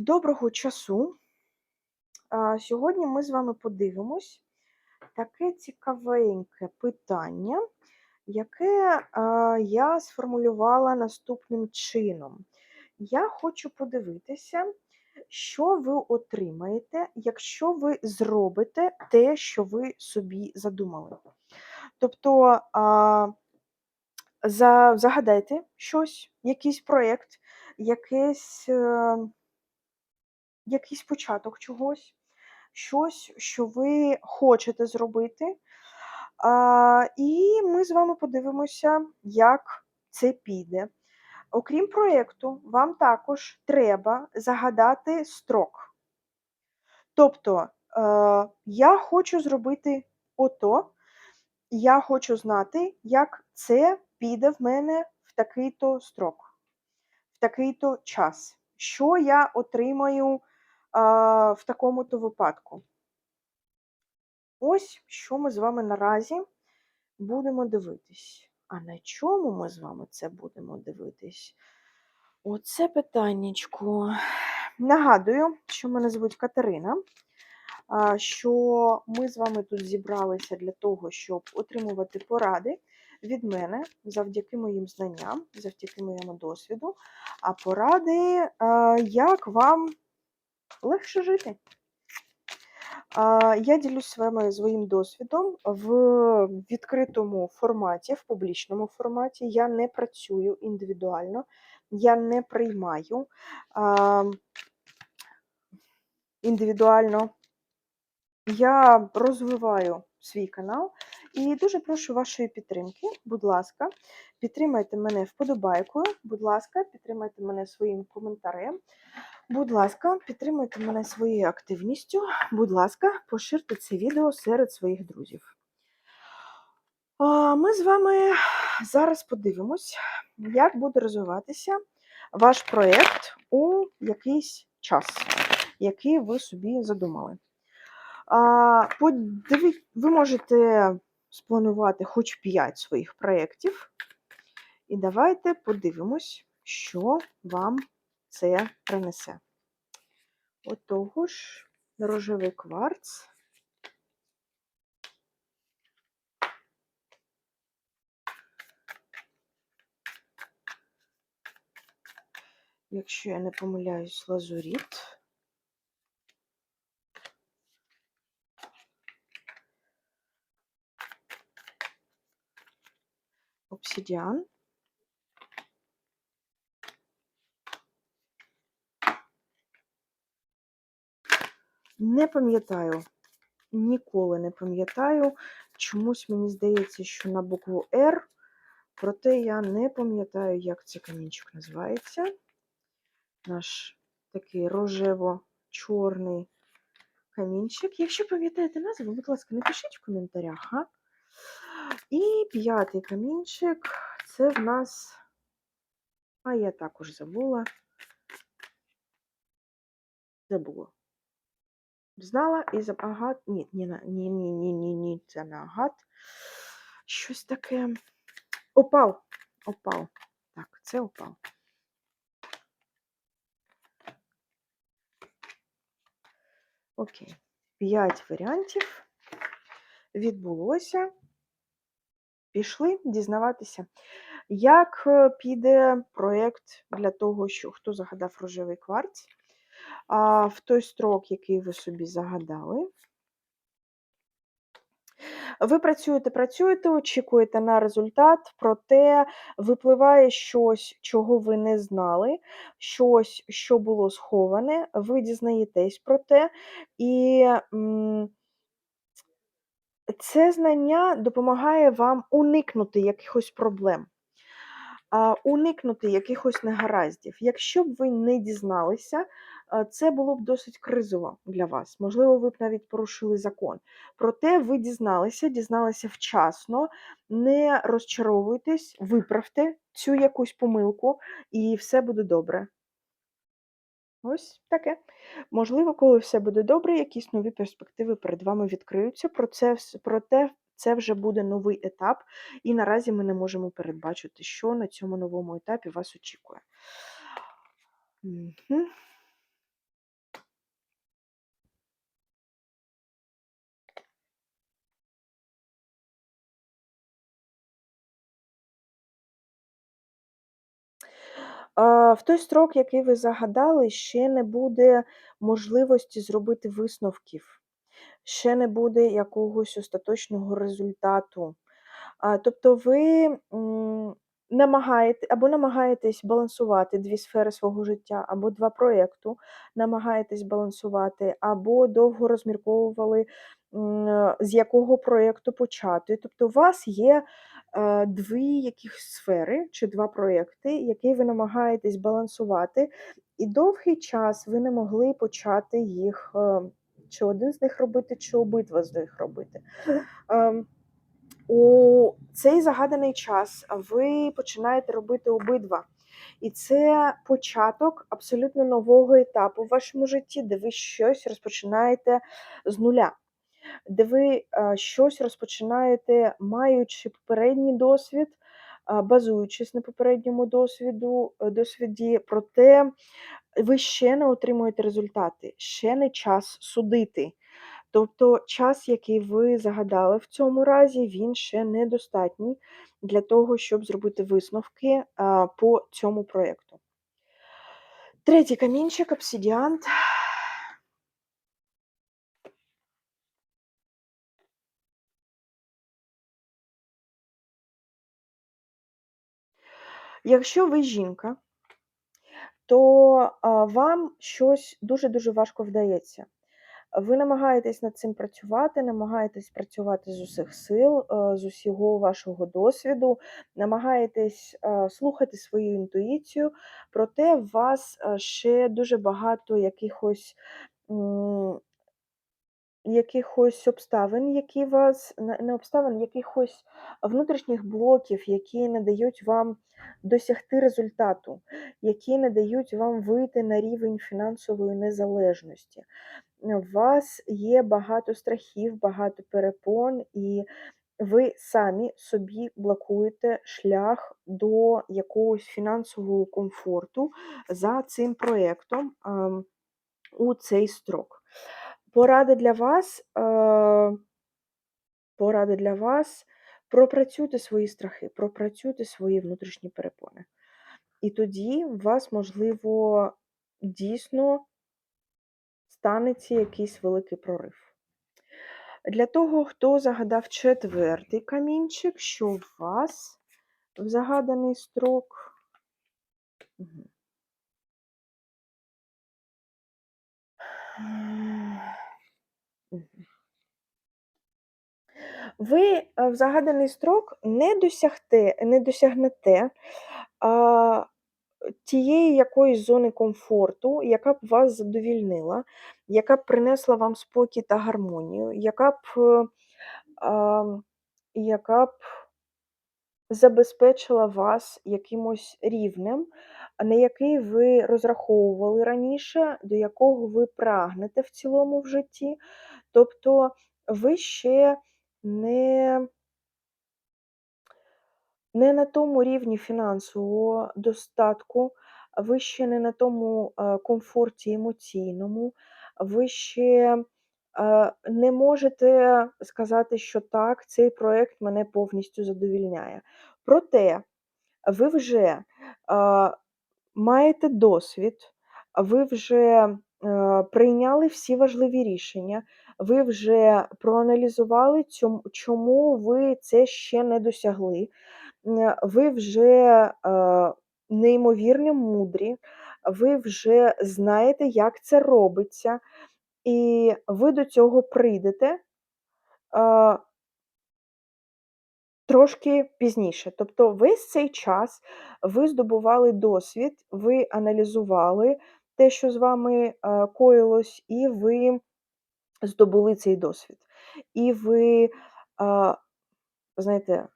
Доброго часу. Сьогодні ми з вами подивимось таке цікавеньке питання, яке я сформулювала наступним чином. Я хочу подивитися, що ви отримаєте, якщо ви зробите те, що ви собі задумали. Тобто загадайте щось, якийсь проєкт, якесь. Якийсь початок чогось, щось, що ви хочете зробити. А, І ми з вами подивимося, як це піде. Окрім проєкту, вам також треба загадати строк. Тобто, е, я хочу зробити ото, я хочу знати, як це піде в мене в такий-то строк, в такий-то час. Що я отримаю в такому-то випадку. Ось що ми з вами наразі будемо дивитись. А на чому ми з вами це будемо дивитись? Оце питаннячко. Нагадую, що мене звуть Катерина, що ми з вами тут зібралися для того, щоб отримувати поради від мене завдяки моїм знанням, завдяки моєму досвіду, а поради, як вам легше жити. Я ділюсь з вами своїм досвідом в відкритому форматі, в публічному форматі. Я не працюю індивідуально, я не приймаю індивідуально. Я розвиваю свій канал і дуже прошу вашої підтримки. Будь ласка, підтримайте мене вподобайкою, будь ласка, підтримайте мене своїм коментарем. Будь ласка, підтримуйте мене своєю активністю. Будь ласка, поширте це відео серед своїх друзів. Ми з вами зараз подивимось, як буде розвиватися ваш проєкт у якийсь час, який ви собі задумали. Ви можете спланувати хоч 5 своїх проєктів. І давайте подивимось, що вам це принесе. Отого ж рожевий кварц. Якщо я не помиляюсь, лазуріт. Обсидіан. Не пам'ятаю, ніколи не пам'ятаю. Чомусь мені здається, що на букву R, проте я не пам'ятаю, як цей камінчик називається. Наш такий рожево-чорний камінчик. Якщо пам'ятаєте назву, будь ласка, напишіть в коментарях. А? І п'ятий камінчик це в нас, а я також забула. Забула. Знала і за агат. Ні, ні, ні, ні, ні, ні, ні, це не агат. Щось таке. Опал. Опал. Так, це опал. Окей. П'ять варіантів відбулося. Пішли дізнаватися, як е, піде проєкт для того, що хто загадав рожевий кварц в той строк, який ви собі загадали. Ви працюєте, працюєте, очікуєте на результат, проте випливає щось, чого ви не знали, щось, що було сховане, ви дізнаєтесь про те, і це знання допомагає вам уникнути якихось проблем уникнути якихось негараздів. Якщо б ви не дізналися, це було б досить кризово для вас. Можливо, ви б навіть порушили закон. Проте ви дізналися, дізналися вчасно, не розчаровуйтесь, виправте цю якусь помилку, і все буде добре. Ось таке. Можливо, коли все буде добре, якісь нові перспективи перед вами відкриються. Про це, Проте це вже буде новий етап, і наразі ми не можемо передбачити, що на цьому новому етапі вас очікує. Угу. В той строк, який ви загадали, ще не буде можливості зробити висновків ще не буде якогось остаточного результату. Тобто ви, намагаєте або намагаєтесь балансувати 2 сфери свого життя, або 2 проєкту намагаєтесь балансувати, або довго розмірковували, з якого проєкту почати. Тобто у вас є, е, 2 якихось сфери чи 2 проєкти, які ви намагаєтесь балансувати, і довгий час ви не могли почати їх, е, чи один з них робити, чи обидва з них робити. Ем, у цей загаданий час ви починаєте робити обидва. І це початок абсолютно нового етапу в вашому житті, де ви щось розпочинаєте з нуля, де ви, е, щось розпочинаєте, маючи попередній досвід, базуючись на попередньому досвіду е, досвіді, проте ви ще не отримуєте результати, ще не час судити. Тобто час, який ви загадали в цьому разі, він ще недостатній для того, щоб зробити висновки, по цьому проєкту. Третій камінчик обсидіант. Якщо ви жінка, то, вам щось дуже-дуже важко вдається. Ви намагаєтесь над цим працювати, намагаєтесь працювати з усіх сил, е, з усього вашого досвіду, намагаєтесь, е, слухати свою інтуїцію, проте у вас, е, ще дуже багато якихось, якихось обставин, які вас не обставин, якихось внутрішніх блоків, які не дають вам досягти результату, які не дають вам вийти на рівень фінансової незалежності. У вас є багато страхів, багато перепон, і ви самі собі блокуєте шлях до якогось фінансового комфорту за цим проєктом, ем, у цей строк. Порада для вас, е порада для вас: пропрацюйте свої страхи, пропрацюйте свої внутрішні перепони. І тоді у вас, можливо, дійсно станеться якийсь великий прорив. Для того, хто загадав четвертий камінчик, що у вас в загаданий строк. Мгм. Ви, е, в загаданий строк не досягте не досягнете, а, тієї якоїсь зони комфорту, яка б вас задовільнила, яка б принесла вам спокій та гармонію, яка б, е, ам, яка б забезпечила вас якимось рівнем, на який ви розраховували раніше, до якого ви прагнете в цілому в житті. Тобто ви ще не не на тому рівні фінансового достатку, ви ще не на тому, е, комфорті емоційному, ви ще, не можете сказати, що так, цей проект мене повністю задовільняє. Проте ви вже, е, маєте досвід, ви вже, е, прийняли всі важливі рішення, ви вже проаналізували, чому ви це ще не досягли. Ви вже, е, неймовірно мудрі, ви вже знаєте, як це робиться, і ви до цього прийдете е трошки пізніше. Тобто весь цей час ви здобували досвід, ви аналізували те, що з вами, е, коїлось, і ви здобули цей досвід. І ви, а, знаєте,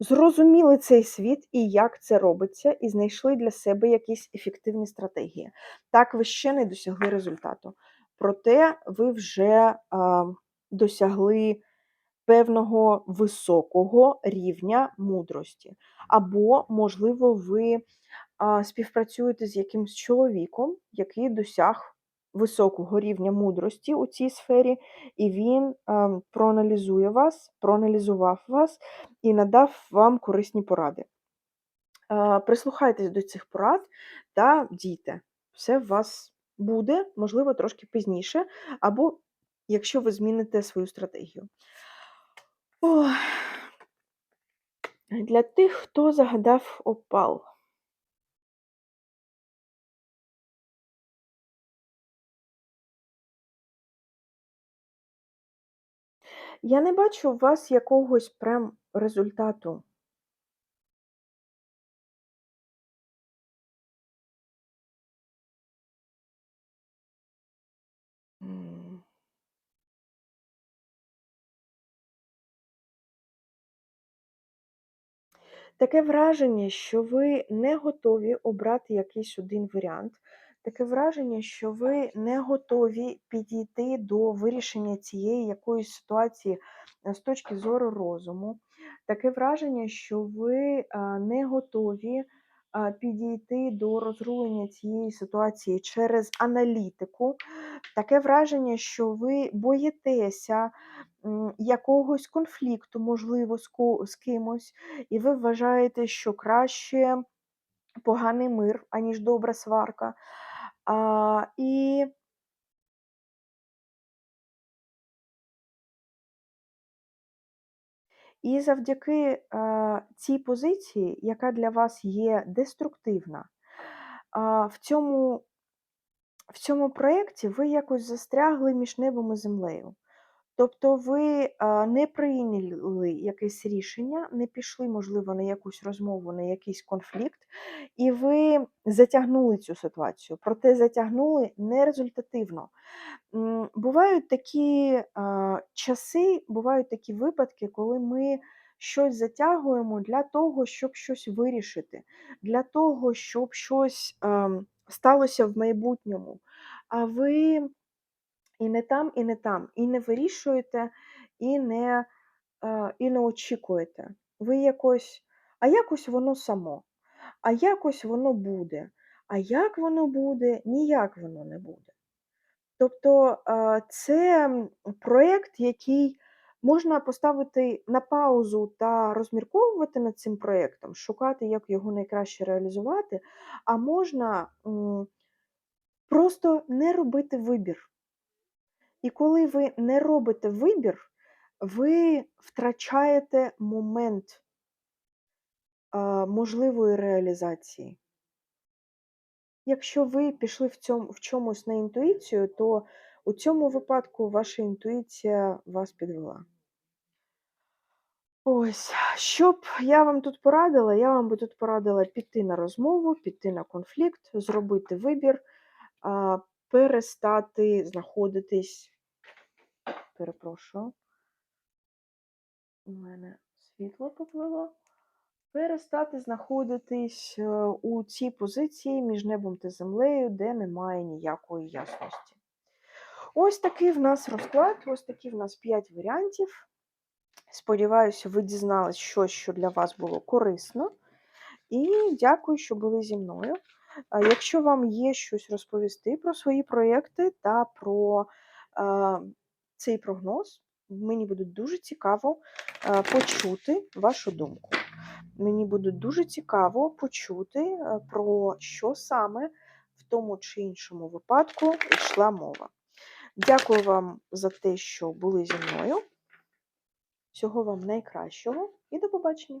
зрозуміли цей світ і як це робиться, і знайшли для себе якісь ефективні стратегії. Так, ви ще не досягли результату, проте ви вже, досягли певного високого рівня мудрості. Або, можливо, ви, співпрацюєте з якимсь чоловіком, який досяг високого рівня мудрості у цій сфері, і він, ем, проаналізує вас проаналізував вас і надав вам корисні поради. Прислухайтесь до цих порад та дійте. Все в вас буде, можливо, трошки пізніше, або якщо ви зміните свою стратегію. Ох. Для тих, хто загадав опал. Я не бачу у вас якогось прям результату. Таке враження, що ви не готові обрати якийсь один варіант. Таке враження, що ви не готові підійти до вирішення цієї якоїсь ситуації е, з точки зору розуму. Таке враження, що ви не готові підійти до розрулення цієї ситуації через аналітику. Таке враження, що ви боїтеся якогось конфлікту, можливо, з ко- з кимось, і ви вважаєте, що краще поганий мир, аніж добра сварка. А, і І завдяки е, цій позиції, яка для вас є деструктивна, а, в цьому, в цьому проєкті ви якось застрягли між небом і землею. Тобто ви не прийняли якесь рішення, не пішли, можливо, на якусь розмову, на якийсь конфлікт, і ви затягнули цю ситуацію, проте затягнули нерезультативно. Бувають такі часи, бувають такі випадки, коли ми щось затягуємо для того, щоб щось вирішити, для того, щоб щось ем, сталося в майбутньому. А ви і не там, і не там, і не вирішуєте, і не, е, і не очікуєте. Ви якось, а якось воно само, а якось воно буде. А як воно буде, ніяк воно не буде. Тобто е, це проєкт, який можна поставити на паузу та розмірковувати над цим проєктом, шукати, як його найкраще реалізувати, а можна просто не робити вибір. І коли ви не робите вибір, ви втрачаєте момент можливої реалізації. Якщо ви пішли в, цьому, в чомусь на інтуїцію, то у цьому випадку ваша інтуїція вас підвела. Ось, що б я вам тут порадила, я вам би тут порадила піти на розмову, піти на конфлікт, зробити вибір, перестати знаходитись. Перепрошую. У мене світло поплило. Перестати знаходитись е, у цій позиції між небом та землею, де немає ніякої ясності. Ось такий в нас розклад, ось такі в нас 5 варіантів. Сподіваюся, ви дізнались щось, що для вас було корисно. І дякую, що були зі мною. Якщо вам є щось розповісти про свої проєкти та про е, цей прогноз, мені буде дуже цікаво е, почути вашу думку. Мені буде дуже цікаво почути, е, про що саме в тому чи іншому випадку йшла мова. Дякую вам за те, що були зі мною. Всього вам найкращого і до побачення!